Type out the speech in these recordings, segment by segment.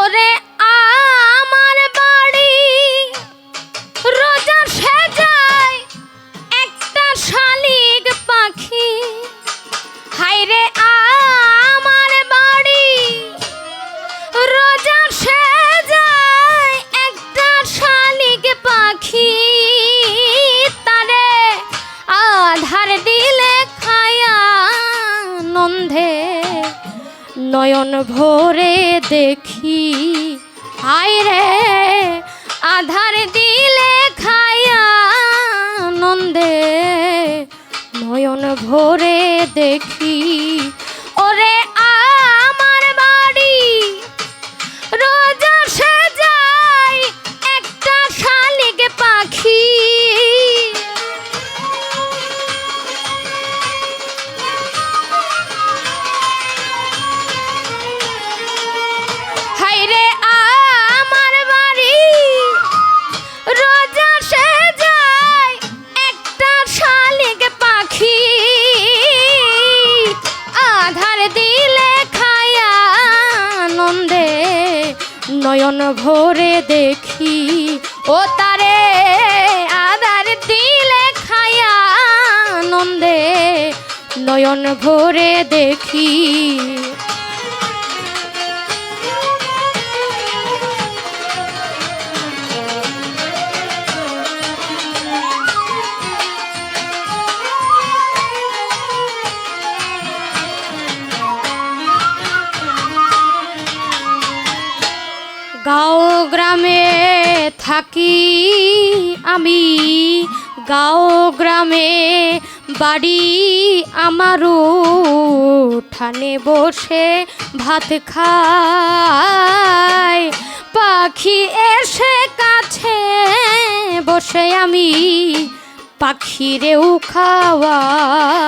ওরে আমার বাড়ি। রোজা সেজায় একটা শালিক পাখি। হায়রে আমার বাড়ি। রোজা সেজায় একটা শালিক পাখি। তারে আধার দিলে খায়া নন্ধে নয়ন ভরে দেখি। নয়ন ভরে দেখি নয়ন ভরে দেখি। গাঁও গ্রামে থাকি আমি। গাঁও গ্রামে বাড়ি আমারও ঠানে বসে ভাত খায় পাখি এসে কাছে বসে আমি পাখিরেও খাওয়াই।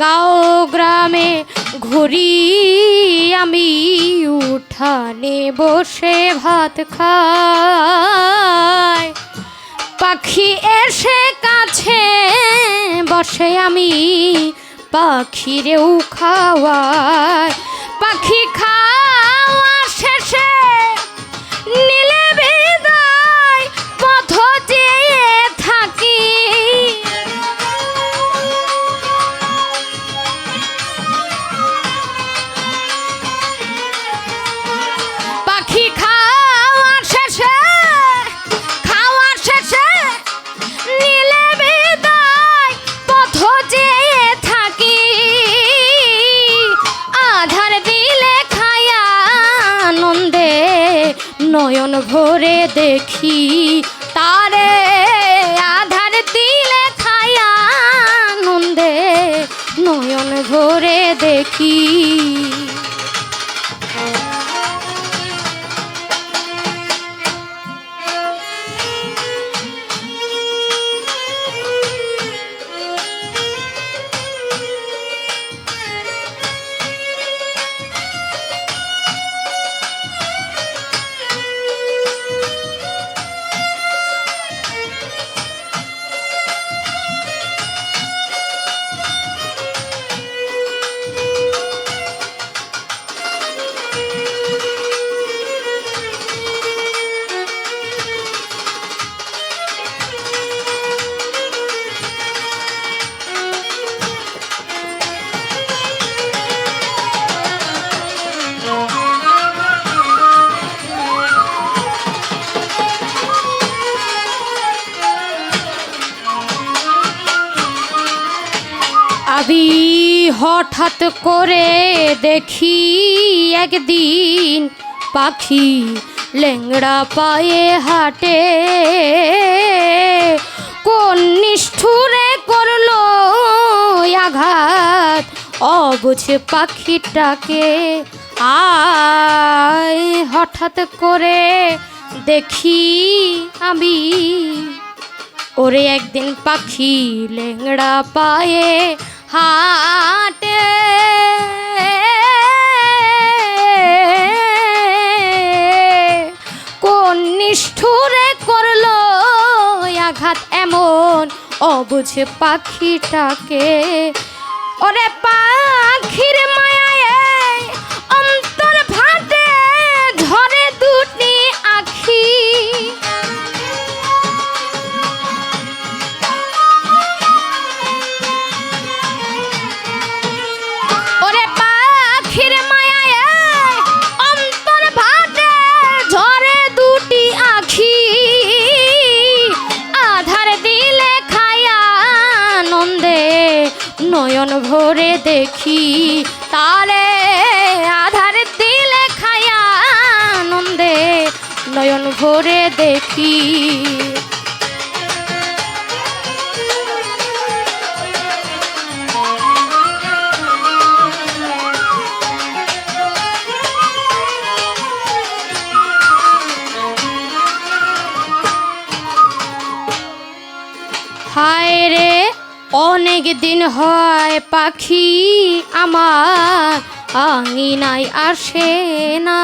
গাঁও গ্রামে, ঘুরি আমি উঠানে বসে ভাত খাই। পাখি এসে কাছে বসে আমি পাখিরেও খাওয়াই। পাখি খাওয়া শেষে নয়ন ভরে দেখি তারে আধার দিলে খায়া আনন্দে নয়ন ভরে দেখি। আমি হঠাৎ করে দেখি একদিন পাখি লেংড়া পায়ে হাটে, কোন নিষ্ঠুরে করল আঘাত? অবুঝ পাখিটাকে আয় হঠাৎ করে দেখি আমি। ওরে একদিন পাখি লেংড়া পায়ে হাটে। কোন নিষ্ঠুরে করল আঘাত এমন? অবুঝে পাখিটাকে। ওরে পাখির মায়ায় নয়ন ভরে দেখি তারে আধার দিলে খায়া আনন্দে নয়ন ভরে দেখি। হায় রে অনেক দিন হয় পাখি আমার আঙিনায় আসে না।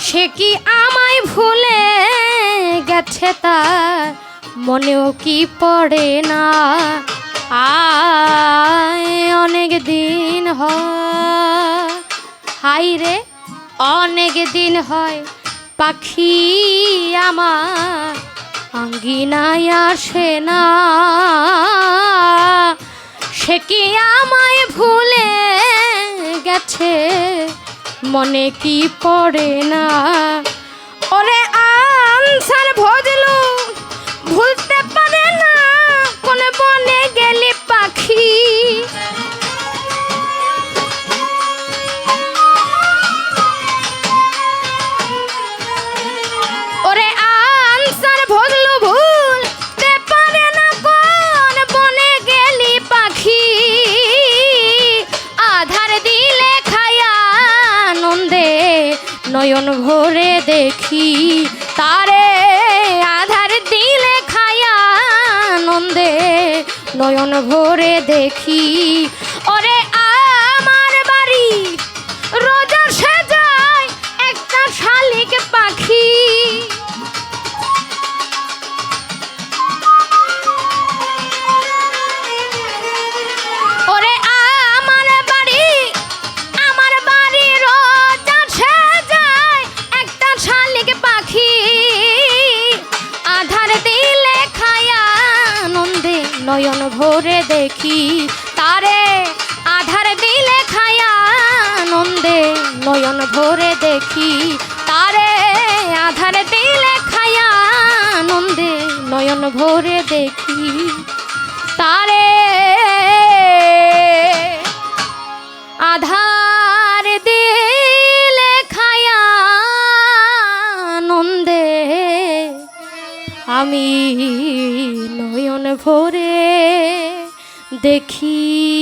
সে কি আমায় ভুলে গেছে তার? মনেও কি পড়ে না? অনেক দিন হয়। হাই রে, অনেক দিন হয় পাখি আমার আঙ্গিনায় আসে না। সে কি আমায় ভুলে গেছে? মনে কি পড়ে না? ওরে আনসার ভজলু, ভুলতে পারে না কোন বনে নয়ন ভরে দেখি তারে আধার দিলে খায়া আনন্দে নয়ন ভরে দেখি ওরে তারে আধার দিলে খায়া আনন্দে, নয়ন ভরে দেখি, তারে আধার দিলে খায়া আনন্দে, নয়ন ভরে দেখি, তারে আধার দিলে খায়া আনন্দে। আমি নয়ন ভরে দেখি